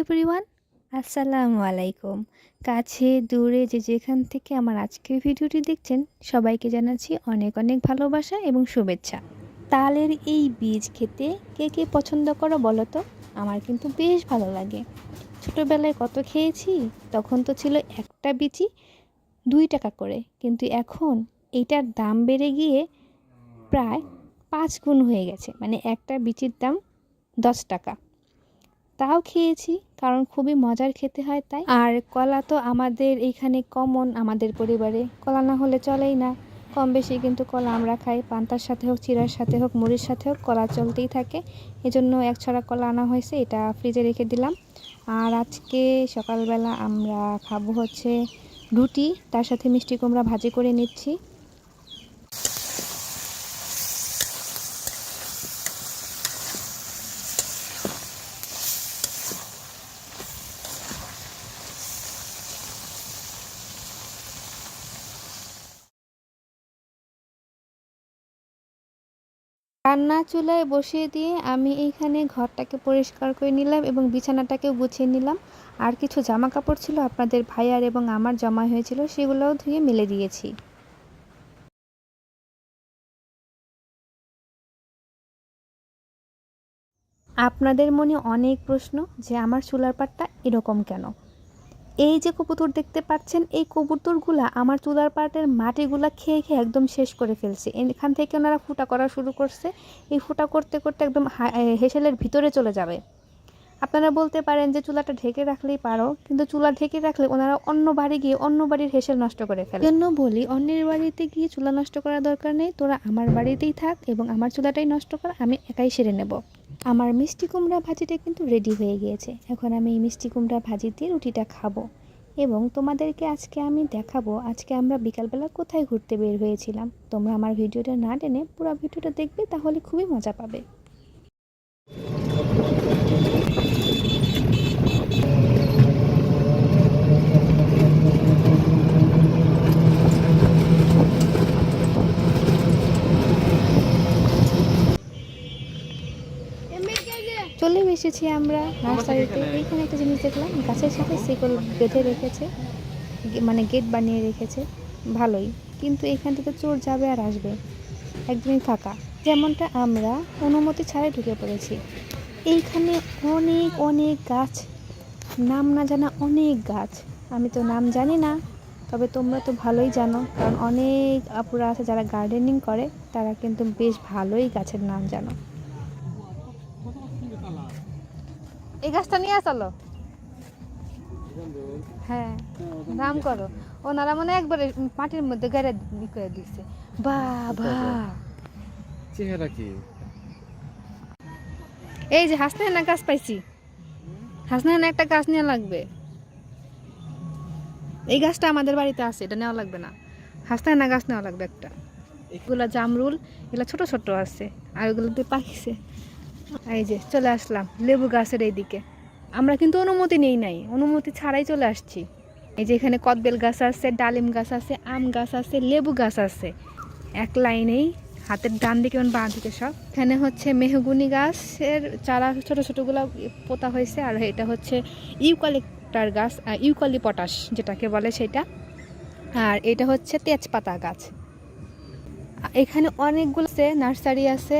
Everyone, আসসালামু আলাইকুম। কাছে, দূরে যে যেখান থেকে আমার আজকের ভিডিওটি দেখছেন, সবাইকে জানাচ্ছি অনেক অনেক ভালোবাসা এবং শুভেচ্ছা। তালের এই বীজ খেতে কে কে পছন্দ করো বলো তো? আমার কিন্তু বেশ ভালো লাগে। ছোটোবেলায় কত খেয়েছি? তখন তো ছিল একটা বীজই দুই টাকা করে। কিন্তু এখন এইটার দাম বেড়ে গিয়ে প্রায় পাঁচ গুণ হয়ে গেছে। মানে একটা বিচির দাম দশ টাকা। তাও খেয়েছি, কারণ খুবই মজার খেতে হয় তাই। আর কলা তো আমাদের এইখানে কমন আমাদের পরিবারে। কলা না হলে চলেই না। কম বেশি কিন্তু কলা আমরা খাই। পান্তার সাথে হোক, চিরার সাথে হোক, মুড়ির সাথে হোক, কলা চলতেই থাকে। এজন্য এক ছড়া কলা আনা হয়েছে, এটা ফ্রিজে রেখে দিলাম। আর আজকে সকালবেলা আমরা খাব হচ্ছে রুটি, তার সাথে মিষ্টি কুমড়া ভাজি করে নিচ্ছি। রান্না চুলায় বসিয়ে দিয়ে আমি এইখানে ঘরটাকে পরিষ্কার করে নিলাম এবং বিছানাটাকেও গুছিয়ে নিলাম। আর কিছু জামা কাপড় ছিল আপনাদের ভাইয়ার এবং আমার জমা হয়েছিল, সেগুলোও ধুয়ে মেলে দিয়েছি। আপনাদের মনে অনেক প্রশ্ন যে আমার চুলার পাটটা এরকম কেন? এই যে কবুতর দেখতে পাচ্ছেন, এই কবুতরগুলা আমার চুলার পাটের মাটিগুলা খেয়ে খেয়ে একদম শেষ করে ফেলছে। এখান থেকে ওনারা ফুটা করা শুরু করছে। এই ফুটা করতে করতে একদম হেসেলের ভিতরে চলে যাবে। আপনারা বলতে পারেন যে চুলাটা ঢেকে রাখলেই পারো, কিন্তু চুলা ঢেকে রাখলে ওনারা অন্য বাড়ি গিয়ে অন্য বাড়ির হেসেল নষ্ট করে ফেলে। জন্য বলি, অন্যের বাড়িতে গিয়ে চুলা নষ্ট করার দরকার নেই, তোরা আমার বাড়িতেই থাক এবং আমার চুলাটাই নষ্ট কর, আমি একাই সেরে নেব। আমার মিষ্টি কুমড়া ভাজিটা কিন্তু রেডি হয়ে গিয়েছে। এখন আমি এই মিষ্টি কুমড়া ভাজি দিয়ে রুটিটা খাব এবং তোমাদেরকে আজকে আমি দেখাবো, আজকে আমরা বিকালবেলা কোথায় ঘুরতে বের হয়েছিলাম। তোমরা আমার ভিডিওটা না টেনে পুরো ভিডিওটা দেখবে, তাহলে খুবই মজা পাবে। চলে এসেছি আমরা নার্সারিতে। এইখানে একটা জিনিস দেখলাম গাছের সাথে শিকল বেঁধে রেখেছে মানে গেট বানিয়ে রেখেছে ভালোই। কিন্তু এখান থেকে চোর যাবে আর আসবে একদমই ফাঁকা। যেমনটা আমরা অনুমতি ছাড়াই ঢুকে পড়েছি। এইখানে অনেক অনেক গাছ নাম না জানা অনেক গাছ। আমি তো নাম জানি না তবে তোমরা তো ভালোই জানো কারণ অনেক আপুরা আছে যারা গার্ডেনিং করে তারা কিন্তু বেশ ভালোই গাছের নাম জানো। এই গাছটা নিয়ে চলো। হ্যাঁ দাম করো। ওনারা মানে একবারে মাটির মধ্যে গাড়ি করে দিচ্ছে বাবা। চেহারা কি? এই যে হাসনাহেনা গাছ পাইছি? হাসনাহেনা একটা গাছ নেওয়া লাগবে। এই গাছটা আমাদের বাড়িতে আছে এটা নেওয়া লাগবে না। হাসনে না গাছ নেওয়া লাগবে একটা। এগুলা জামরুল এগুলা ছোট ছোট আছে আর ওগুলোতে পাকিছে এই যে, চলে আসলাম, লেবু গাছের এইদিকে। আমরা কিন্তু অনুমতি নেই নাই, অনুমতি ছাড়াই চলে আসছি। এই যে এখানে কদবেল গাছ আছে, ডালিম গাছ আছে, আম গাছ আছে, লেবু গাছ আছে। এক লাইনেই, হাতের ডান দিকে বাঁ দিকে সব। এখানে হচ্ছে মেহগুনি গাছের চারা ছোট ছোটগুলো পোতা হয়েছে, আর এটা হচ্ছে ইউকালিপ্টার গাছ ইউকালি পটাশ যেটাকে বলে সেটা। আর এটা হচ্ছে তেজপাতা গাছ। এখানে অনেকগুলো নার্সারি আছে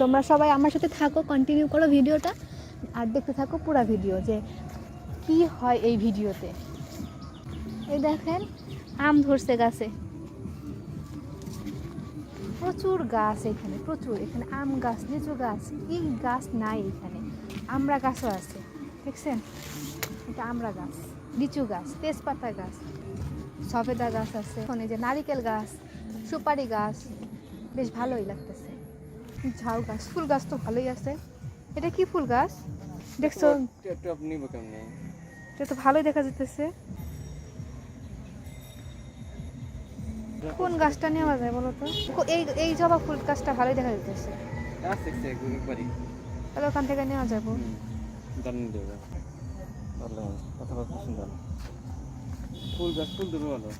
তোমরা সবাই আমার সাথে থাকো কন্টিনিউ করো ভিডিওটা, আর দেখতে থাকো পুরো ভিডিও যে কি হয় এই ভিডিওতে। এই দেখেন, আম ধরছে গাছে। প্রচুর গাছ এখানে, প্রচুর। এখানে আম গাছ, লিচু গাছ, কি গাছ নাই এখানে। আমরা গাছও আছে, দেখছেন? এটা আমরা গাছ, লিচু গাছ, তেজপাতা গাছ সফেদা গাছ আছে ওখানে যে নারিকেল গাছ, সুপারি গাছ, বেশ ভালোই লাগতেছে। ঝাউ গাছ ফুল গাছ তো ভালোই আছে। এটা কি ফুল গাছ? দেখছ? এটা তো ভালোই দেখা যেতেছে কোন গাছটা নেওয়া যায় বলো তো? এই এই জবা ফুল গাছটা ভালোই দেখা যেতেছে তাহলে ওখান থেকে নেওয়া যাব। ফুল গাছ ফুল দেবে ভালো।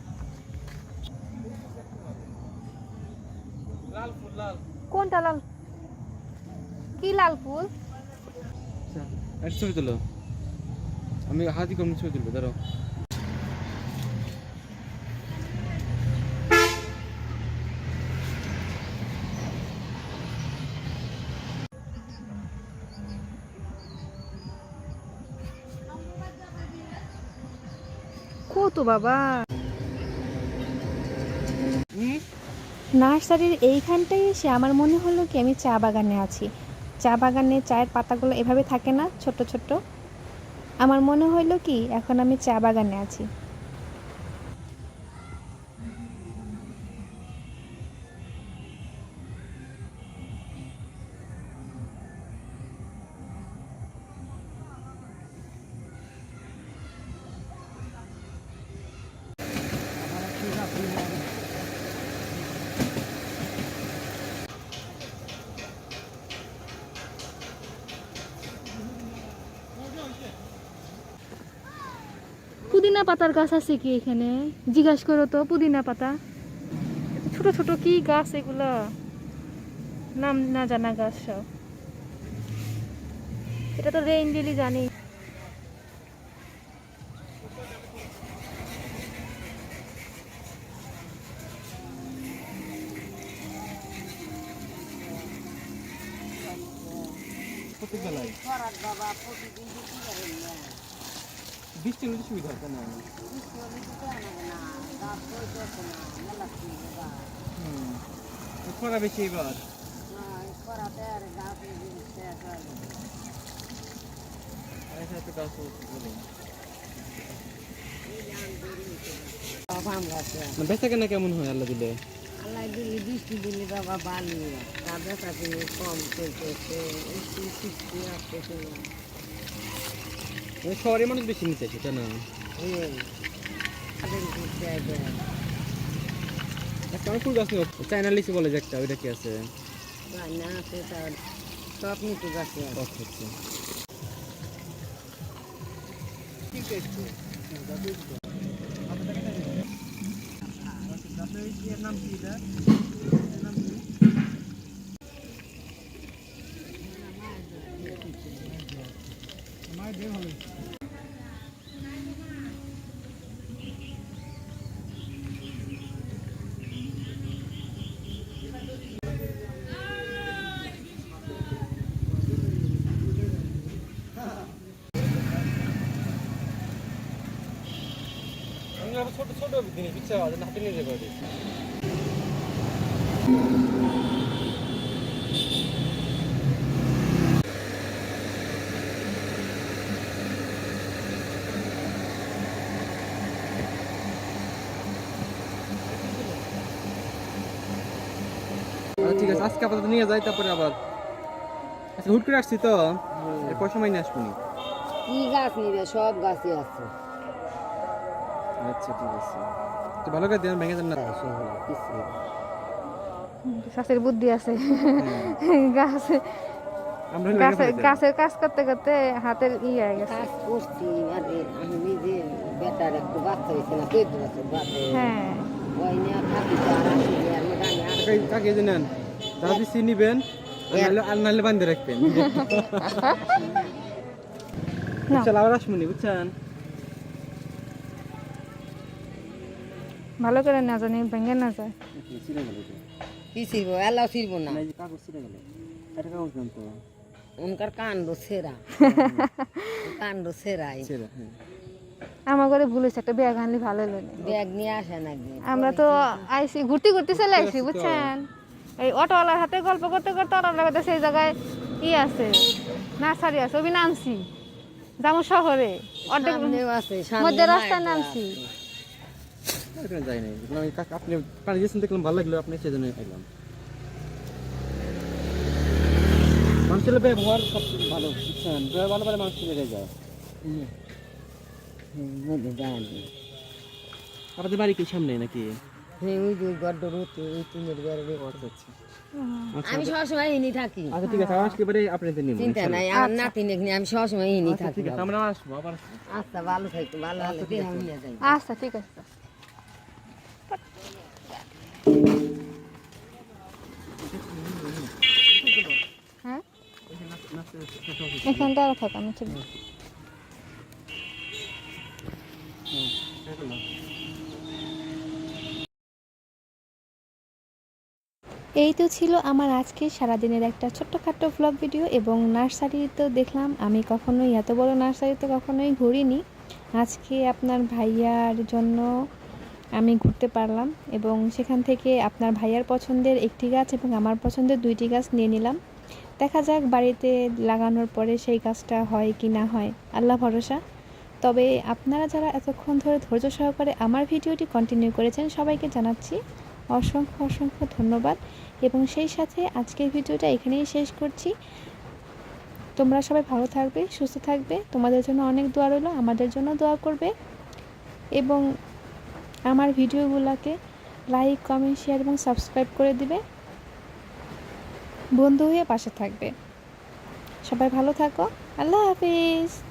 লাল ফুল লাল। কোনটা লাল? কি লাল ফুল? আচ্ছা একটা ছবি তুলো। আমি হাতি কম ছবি তুলবো ধরো কত বাবা? নার্সারির এইখানটায় এসে আমার মনে হলো কি, আমি চা বাগানে আছি। চা বাগানে চায়ের পাতাগুলো এভাবে থাকে না ছোট ছোট আমার মনে হলো কি, এখন আমি চা বাগানে আছি। পুদিনা পাতার গাছ আছে কি এখানে? জিজ্ঞাসা করো তো, পুদিনা পাতা। ছোট ছোট কি গাছ এগুলো? নাম না জানা গাছ সব। এটা তো রেইন লিলি জানি। প্রত্যেক বেলায় বৃষ্টি হলে সুবিধা হয় না? খরা বেশি এবার। বলে কেমন হয় আল্লাহ দিলে? আল্লাহ দিলে বৃষ্টি দিলে বাবা কিনে কম চলতেছে শহরে মানুষ বেশি নিতে সেটা না? একটা আমার ফুল গাছ চায়না লিচু বলে যে একটা, ওইটা কি আছে? রান্না আছে তার সব নিচু গাছে আছে আচ্ছা আচ্ছা ছোট ছোট জিনিস ইচ্ছা হাতে নিয়ে যাবে আচ্ছা ঠিক আছে আজকে আপাতত নিয়ে যাই তারপরে আবার। আচ্ছা হুট করে আসছি তো এরপর সময় নিয়ে আসব নি? কি গাছ নিবে? সব গাছই আছে। আচ্ছা ঠিক আছে। তো ভালো করে দেন ভেঙে দেন না। গাছের বুদ্ধি আছে। গাছ হলে ভেঙে গাছের কাজ করতে করতে হাতের ই হয়ে গেছে। কাজ করছি আরে আমি নিজে বেটার একটু বাচ্চা হয়েছে না চোদ্দ বছর বাচ্চা হ্যাঁ। ওই নিয়ে থাকি তো আর আসি আর কাকে কাকে জানেন যারা বেশি নিবেন আর নাহলে বান্ধে রাখবেন। চল আবার বুঝছেন? ভালো করে না জানি ভেঙে না যায়। কি ছিড়বো? এলাও ছিড়বো না। কাগজ ছিঁড়ে গেল। একটা কাগজ দেন তো? উনকার কাণ্ড সেরা কাণ্ড সেরাই হ্যাঁ। আমার ঘরে ভুল হয়েছে একটা ব্যাগ আনলে ভালো লাগে ব্যাগ নিয়ে আসে নাকি? আমরা তো আইসি ঘুরতে ঘুরতে চলে আইসি বুঝছেন? এই অটোওয়ালার হাতে গল্প করতে করতে অটোওয়ালার কাছে সেই জায়গায় ই আছে নার্সারি আছে। ওই নামছি যাব শহরে। অর্ধেক মধ্যে রাস্তায় নামছি। আছে। ওখানে যাই নাই। দেখলাম এই কাক- আপনি পানি দিয়েছেন দেখলাম ভালো লাগল আপনি সেজন্য এলাম মানুষের ব্যবহার সব ভালো বুঝছেন? ব্যবহার ভালো মানুষ বেড়ে যায়। হুম, আপনাদের বাড়ি কি সামনে নাকি? আচ্ছা আচ্ছা। আমি সবসময় ইনি থাকি। আচ্ছা ঠিক আছে আজকে আপনাদের নিব চিন্তা নাই আমার নাতি নেই আমি সবসময় ইনি আচ্ছা থাকি। ঠিক আছে আমরা আসব আবার আচ্ছা ভালো থাকতো ভালো আচ্ছা ঠিক আছে। হ্যাঁ নাচতে এখানে দাঁড়া থাক আমি চলি হুম, এটা না। এই তো ছিল আমার আজকে সারাদিনের একটা ছোট্টখাট্ট ভ্লগ ভিডিও এবং নার্সারি তো দেখলাম, আমি কখনোই এত বড় নার্সারিতে কখনোই ঘুরিনি। আজকে আপনার ভাইয়ার জন্য আমি ঘুরতে পারলাম এবং সেখান থেকে আপনার ভাইয়ার পছন্দের একটি গাছ এবং আমার পছন্দের দুইটি গাছ নিয়ে নিলাম। দেখা যাক বাড়িতে লাগানোর পরে সেই গাছটা হয় কি না হয়। আল্লাহ ভরসা। তবে আপনারা যারা এতক্ষণ ধরে ধৈর্য সহকারে আমার ভিডিওটি কন্টিনিউ করেছেন, সবাইকে জানাচ্ছি অসংখ্য অসংখ্য ধন্যবাদ। এবং সেই সাথে আজকের ভিডিওটা এখানেই শেষ করছি। তোমরা সবাই ভালো থাকবে, সুস্থ থাকবে। তোমাদের জন্য অনেক দোয়া রইল, আমাদের জন্য দোয়া করবে। এবং আমার ভিডিওগুলোকে লাইক, কমেন্ট, শেয়ার এবং সাবস্ক্রাইব করে দিবে। বন্ধু হয়ে পাশে থাকবে। সবাই ভালো থাকো। আল্লাহ হাফিজ।